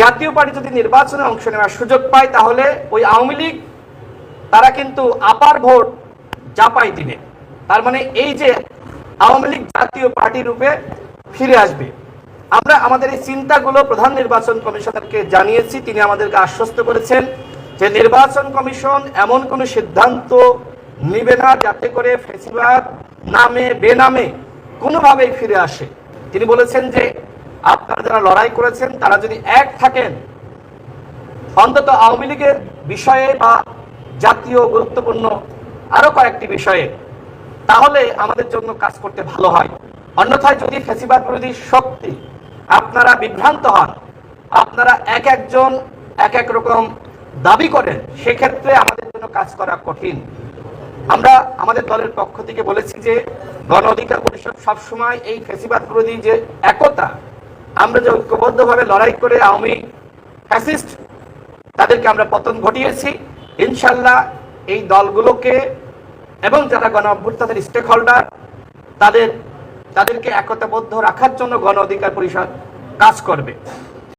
জাতীয় পার্টি যদি নির্বাচনে অংশ নেওয়ার সুযোগ পায়, তাহলে ওই আওয়ামী লীগ, তারা কিন্তু আপার ভোট জাপাই দিবে। তার মানে এই যে আওয়ামী লীগ জাতীয় পার্টি রূপে ফিরে আসবে। আমরা আমাদের এই চিন্তাগুলো প্রধান নির্বাচন কমিশনারকে জানিয়েছি। তিনি আমাদেরকে আশ্বস্ত করেছেন যে নির্বাচন কমিশন এমন কোনো সিদ্ধান্ত নিবে না যাতে করে ফেসিবাদ নামে, বেনামে কোনোভাবেই ফিরে আসে। তিনি বলেছেন যে আপনারা যারা লড়াই করেছেন, তারা যদি এক থাকেন, অন্তত আওয়ামী লীগের বিষয়ে বা জাতীয় গুরুত্বপূর্ণ আরও কয়েকটি বিষয়ে, তাহলে আমাদের জন্য কাজ করতে ভালো হয়। অন্যথায় যদি ফেসিবাদ বিরোধী শক্তি আপনারা বিভ্রান্ত হন, আপনারা এক একজন এক এক রকম দাবি করেন, সেক্ষেত্রে আমাদের জন্য কাজ করা কঠিন। আমরা আমাদের দলের পক্ষ থেকে বলেছি যে, গণ অধিকার পরিষদ সবসময় এই ফেসিবাদ বিরোধী যে একতা আমরা যে ঐক্যবদ্ধভাবে লড়াই করে আওয়ামী ফ্যাসিস্ট, তাদেরকে আমরা পতন ঘটিয়েছি। ইনশাল্লাহ এই দলগুলোকে এবং যারা গণ অভ্যুত্থানের স্টেক হোল্ডার তাদের, তাদেরকে একতাবদ্ধ রাখার জন্য গণ অধিকার পরিষদ কাজ করবে।